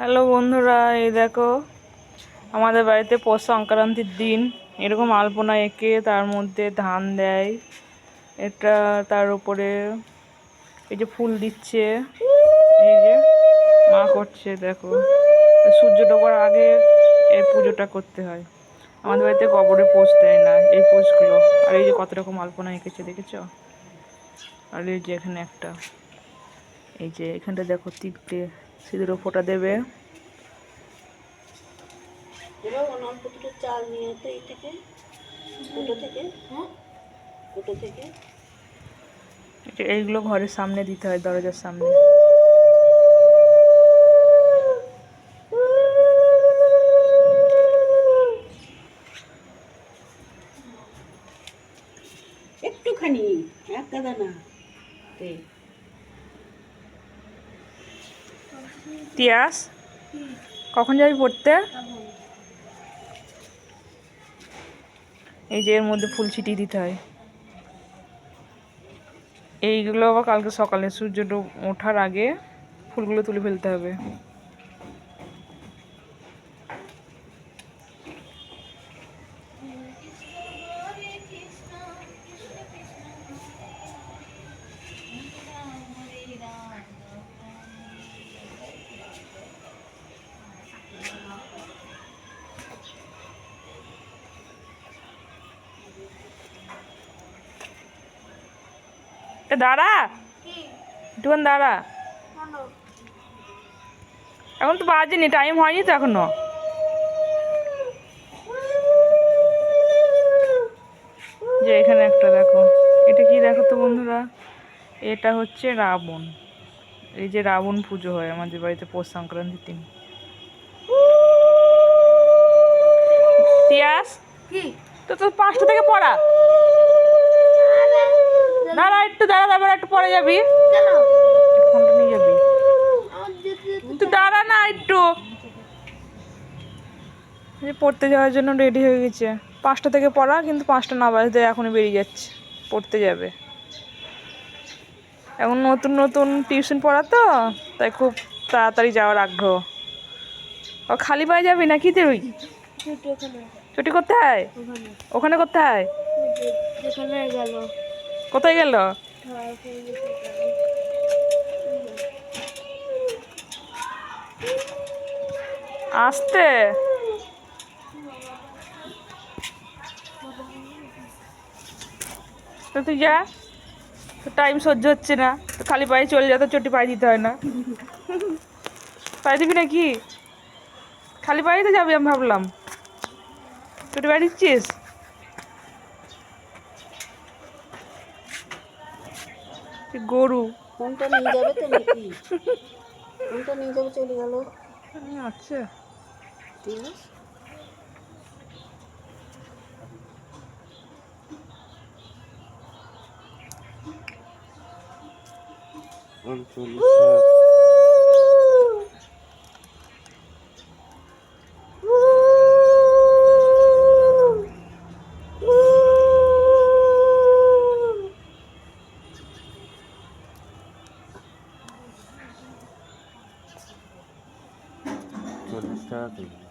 Hello বন্ধুরা, এই দেখো, আমাদের বাড়িতে পৌষ সংক্রান্তির দিন। এরকম আলপনা এঁকে তার মধ্যে ধান দেয়। এটা তার উপরে এই যে ফুল দিচ্ছে। এই যে মা করছে, দেখো। সূর্য ডোবার আগে এই পুজোটা করতে হয়। আমাদের বাড়িতে কবরে পোষ দেয় না এই পোষগুলো। আর এই যে কত রকম আলপনা এঁকেছে, দেখেছ? আর এই যে এখানে একটা। এই যে এখানটা দেখো তিনটে সিঁদুরও ফোঁটা দেবে। অল্প দুটো চাল নিয়ে তো এই থেকে? দুটো থেকে? হ্যাঁ থেকে এইগুলো ঘরের সামনে দিতে হয় দরজার সামনে। একটুখানি এক গাদা না এই তিয়াস। কখন যাবি পড়তে? এই যে এর মধ্যে ফুল ছিটিয়ে দিতে হয়। এইগুলো আবার কালকে সকালে সূর্য ওঠার আগে ফুলগুলো তুলে ফেলতে হবে। এ দাঁড়া। একটুখানি দাঁড়া। এখন তো বাজেনি টাইম হয়নি তো এখনও। যে এখানে একটা দেখো এটা কি দেখো তো বন্ধুরা? এটা হচ্ছে রাবণ। এই যে রাবণ পুজো হয় আমাদের বাড়িতে পৌষ সংক্রান্তির দিন। একটু দাঁড়া তারপর একটু পরে যাবি। ফোনটা নিয়ে যাবি। তুই দাঁড়া না একটু। পড়তে যাওয়ার জন্য রেডি হয়ে গেছে। পাঁচটা থেকে পড়া কিন্তু পাঁচটা না বাজতে এখনই বেরিয়ে যাচ্ছে। পড়তে যাবে। এখন নতুন নতুন টিউশন পড়া তো তাই খুব তাড়াতাড়ি যাওয়ার আগ্রহ। ও খালি পায়ে যাবি নাকি তুই? ছুটি করতে ওখানে। কোথায় কোথায় গেল? আসতে? তো তুই যা। টাইম সহ্য হচ্ছে না। তো খালি পায়ে চলে যা তো চটি পায়ে দিতে হয় না। পায়ে দিবি নাকি? খালি পায়ে তো যাবি আমি ভাবলাম। চটি পায়ে দিচ্ছিস? গরু। কোনটা নিয়ে যাবে তো নাকি? কোনটা নিয়ে যাবে চলে গেল। আচ্ছা ঠিক আছে। চল্লিশ টাকা কেজি